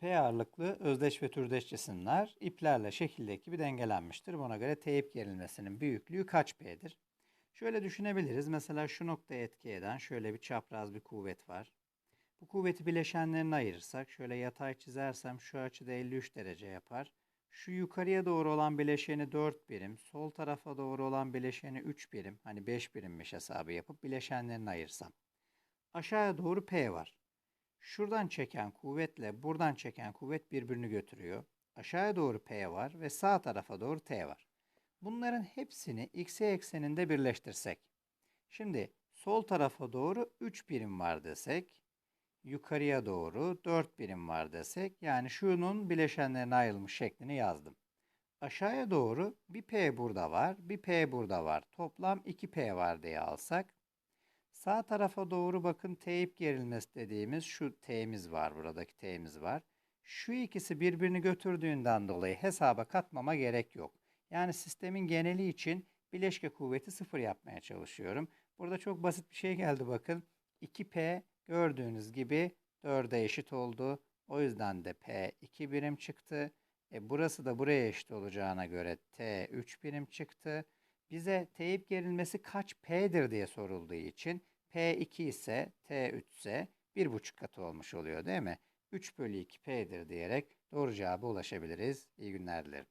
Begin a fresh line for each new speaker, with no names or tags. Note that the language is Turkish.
P ağırlıklı özdeş ve türdeş cisimler iplerle şekildeki gibi dengelenmiştir. Buna göre teyip gerilmesinin büyüklüğü kaç P'dir? Şöyle düşünebiliriz. Mesela şu noktaya etki eden şöyle bir çapraz bir kuvvet var. Bu kuvveti bileşenlerine ayırırsak şöyle yatay çizersem şu açıda 53 derece yapar. Şu yukarıya doğru olan bileşeni 4 birim, sol tarafa doğru olan bileşeni 3 birim, hani 5 birimmiş hesabı yapıp bileşenlerini ayırsam. Aşağıya doğru P var. Şuradan çeken kuvvetle buradan çeken kuvvet birbirini götürüyor. Aşağıya doğru P var ve sağ tarafa doğru T var. Bunların hepsini x ekseninde birleştirsek. Şimdi sol tarafa doğru 3 birim var desek, yukarıya doğru 4 birim var desek, yani şunun bileşenlerine ayrılmış şeklini yazdım. Aşağıya doğru bir P burada var, bir P burada var. Toplam 2P var diye alsak. Sağ tarafa doğru bakın teyip gerilmesi dediğimiz şu T'miz var, buradaki T'miz var. Şu ikisi birbirini götürdüğünden dolayı hesaba katmama gerek yok. Yani sistemin geneli için bileşke kuvveti sıfır yapmaya çalışıyorum. Burada çok basit bir şey geldi bakın. 2P gördüğünüz gibi 4'e eşit oldu. O yüzden de P 2 birim çıktı. E burası da buraya eşit olacağına göre T 3 birim çıktı. Bize teyip gerilmesi kaç P'dir diye sorulduğu için P2 ise T3 ise 1,5 katı olmuş oluyor değil mi? 3 bölü 2 P'dir diyerek doğru cevaba ulaşabiliriz. İyi günler dilerim.